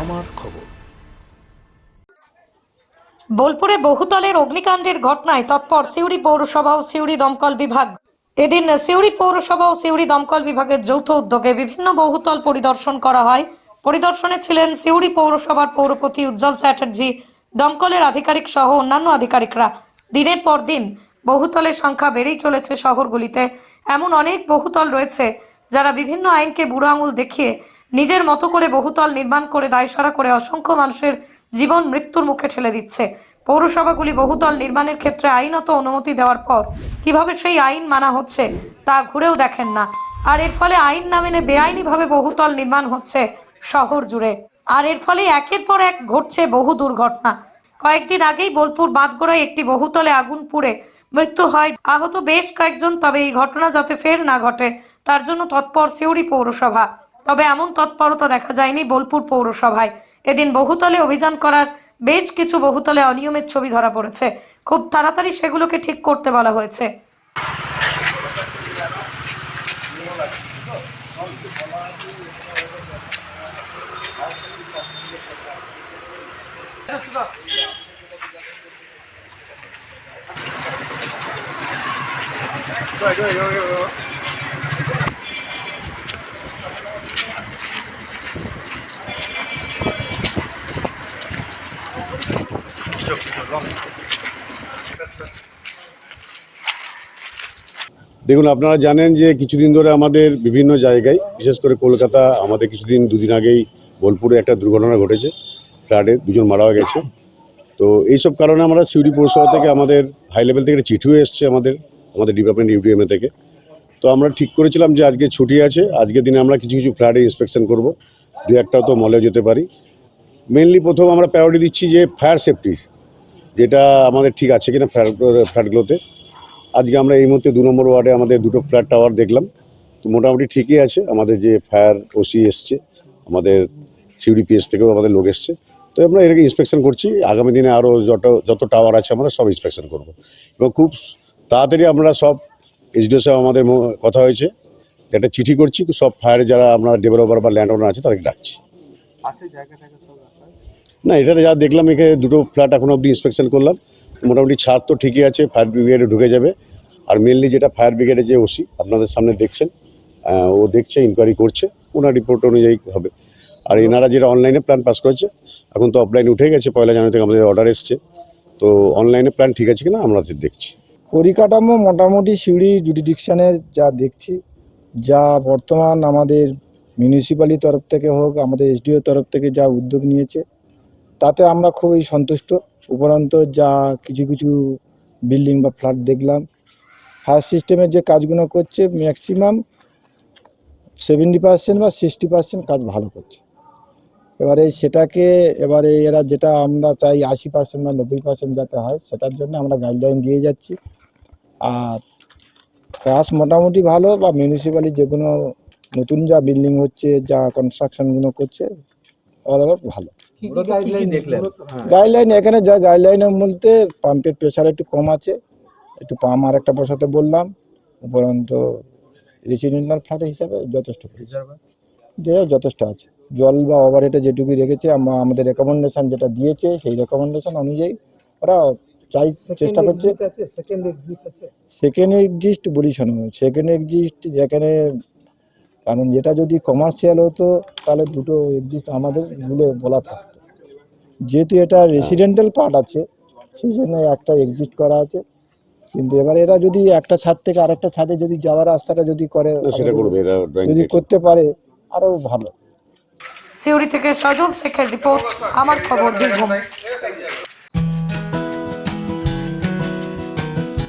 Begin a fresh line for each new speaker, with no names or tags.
আমার খবর।
বোলপুরে বহুতলের অগ্নিকাণ্ডের ঘটনায় তৎপর সিউড়ি পৌরসভা ও সিউড়ি দমকল বিভাগ। এদিন সিউড়ি পৌরসভা ও সিউড়ি দমকল বিভাগের যৌথ উদ্যোগে বিভিন্ন বহুতল পরিদর্শন করা হয়। পরিদর্শনে ছিলেন সিউড়ি পৌরসভার পৌরপতি উজ্জ্বল চ্যাটার্জি, দমকলের আধিকারিক সহ অন্যান্য আধিকারিকরা। দিনের পর দিন বহুতলের সংখ্যা বেড়েই চলেছে শহরগুলিতে। এমন অনেক বহুতল রয়েছে যারা বিভিন্ন আইনকে বুড়ো আঙুল দেখিয়ে নিজের মতো করে বহুতল নির্মাণ করে দায়সারা করে অসংখ্য মানুষের জীবন মৃত্যুর মুখে ঠেলে দিচ্ছে। পৌরসভাগুলি বহুতল নির্মাণের ক্ষেত্রে আইনত অনুমতি দেওয়ার পর কীভাবে সেই আইন মানা হচ্ছে তা ঘুরেও দেখেন না। আর এর ফলে আইন না মেনে বেআইনিভাবে বহুতল নির্মাণ হচ্ছে শহর জুড়ে। আর এর ফলে একের পর এক ঘটছে বহু দুর্ঘটনা। কয়েকদিন আগেই বোলপুর বাঁধগোড়ায় একটি বহুতলে আগুন পুড়ে মৃত্যু হয়। আহত বেশ কয়েকজন, তবে এই ঘটনা যাতে ফের না ঘটে, তার জন্য তৎপর সিউড়ি পৌরসভা। তবে এমন তৎপরতা দেখা যায়নি বোলপুর পৌরসভায়। এদিন বহুতলে অভিযান করার বেশ কিছু বহুতলে অনিয়মের ছবি ধরা পড়েছে। খুব তাড়াতাড়ি সেগুলোকে ঠিক করতে বলা হয়েছে।
দেখুন, আপনারা জানেন যে কিছুদিন ধরে আমাদের বিভিন্ন জায়গায়, বিশেষ করে কলকাতা, আমাদের কিছুদিন, দুদিন আগেই বোলপুরে একটা দুর্ঘটনা ঘটেছে। ফ্ল্যাটে দুজন মারা গেছে। তো এইসব কারণে আমরা সিউড়ি পৌরসভা থেকে আমাদের হাই লেভেল থেকে চিঠিও এসছে আমাদের আমাদের ডিপার্টমেন্ট ইউডিএমএ থেকে। তো আমরা ঠিক করেছিলাম যে আজকে ছুটি আছে আজকের দিনে আমরা কিছু কিছু ফ্ল্যাটে ইন্সপেকশন করব। দু একটাও তো মলেও যেতে পারি। মেনলি প্রথম আমরা প্রায়োরিটি দিচ্ছি যে ফায়ার সেফটি যেটা আমাদের ঠিক আছে কিনা ফ্ল্যাট ফ্ল্যাটগুলোতে আজকে আমরা এই মুহূর্তে দু নম্বর ওয়ার্ডে আমাদের দুটো ফ্ল্যাট টাওয়ার দেখলাম। তো মোটামুটি ঠিকই আছে, আমাদের যে ফায়ার ওসি এসছে, আমাদের সিউডিপিএস থেকেও আমাদের লোক এসছে। তো আমরা এটাকে ইন্সপেকশন করছি, আগামী দিনে আরও যত যত টাওয়ার আছে আমরা সব ইন্সপেকশন করব। এবং খুব তাড়াতাড়ি আমরা সব এইচডিও সাহেব আমাদের কথা হয়েছে, একটা চিঠি করছি, সব ফায়ারে যারা আমরা ডেভেলপার বা ল্যান্ড ওনার আছে তাদেরকে ডাকছি। না এটা যা দেখলাম এখানে দুটো ফ্ল্যাট এখন অবধি ইন্সপেকশন করলাম। মোটামুটি ছাদ তো ঠিকই আছে ফায়ার ব্রিগেডে ঢুকে যাবে। আর মেনলি যেটা ফায়ার ব্রিগেডে যে ওসি আপনাদের সামনে দেখছেন ও দেখছে ইনকোয়ারি করছে ওনার রিপোর্ট অনুযায়ী হবে। আর এনারা যেটা অনলাইনে প্ল্যান পাস করেছে এখন তো অফলাইন উঠে গেছে পয়লা জানুয়ারি থেকে আমাদের অর্ডার এসছে। তো অনলাইনে প্ল্যান ঠিক আছে কিনা আমরা দেখছি।
পরিকাঠামো মোটামুটি সিউড়ি জুডিডিকশনের যা দেখছি যা বর্তমান আমাদের মিউনিসিপ্যালিটি তরফ থেকে হোক, আমাদের এসডিও তরফ থেকে যা উদ্যোগ নিয়েছে, তাতে আমরা খুবই সন্তুষ্ট। উপরন্ত যা কিছু কিছু বিল্ডিং বা ফ্ল্যাট দেখলাম ফায়ার সিস্টেমের যে কাজগুলো করছে ম্যাক্সিমাম সেভেন্টি পার্সেন্ট বা সিক্সটি পার্সেন্ট কাজ ভালো করছে। এবারে সেটাকে, এবারে এরা যেটা আমরা চাই আশি পার্সেন্ট বা নব্বই পার্সেন্ট যাতে হয়, সেটার জন্য আমরা গাইডলাইন দিয়ে যাচ্ছি। আর কাজ মোটামুটি ভালো বা মিউনিসিপ্যালিটি যে কোনো নতুন যা বিল্ডিং হচ্ছে যা কনস্ট্রাকশনগুলো করছে অল ভালো। গাইডলাইন এখানে যা গাইডলাইন বলতে পাম্পের প্রেশার একটু কম আছে। একটু পাম্প আর একটা বসাতে বললাম উপরন্ত রেসিডেন্টাল ফ্ল্যাট হিসাবে যথেষ্ট যথেষ্ট আছে। জল বা ওভারহেডে যেটুকু রেখেছে আমরা আমাদের রেকমেন্ডেশন যেটা দিয়েছে সেই রেকমেন্ডেশন অনুযায়ী ওরা চাই চেষ্টা করছে।
সেকেন্ড এক্সিট আছে।
সেকেন্ড এক্সিস্ট বলি শোনো সেকেন্ড এক্সিস্ট যেখানে কারণ যেটা যদি কমার্শিয়াল হতো তাহলে দুটো এক্সিস্ট আমাদের বলে বলা থাকতো। যেহেতু এটা রেসিডেন্টাল পার্ট আছে সেই জন্য একটা এক্সিস্ট করা আছে। কিন্তু এবার এরা যদি একটা ছাদ থেকে আরেকটা ছাদে যদি যাওয়ার রাস্তাটা যদি করে
সেটা করবে এরা
যদি করতে পারে আরও ভালো।
সিউড়ি থেকে সজল শেখের রিপোর্ট আমার খবর বীরভূম।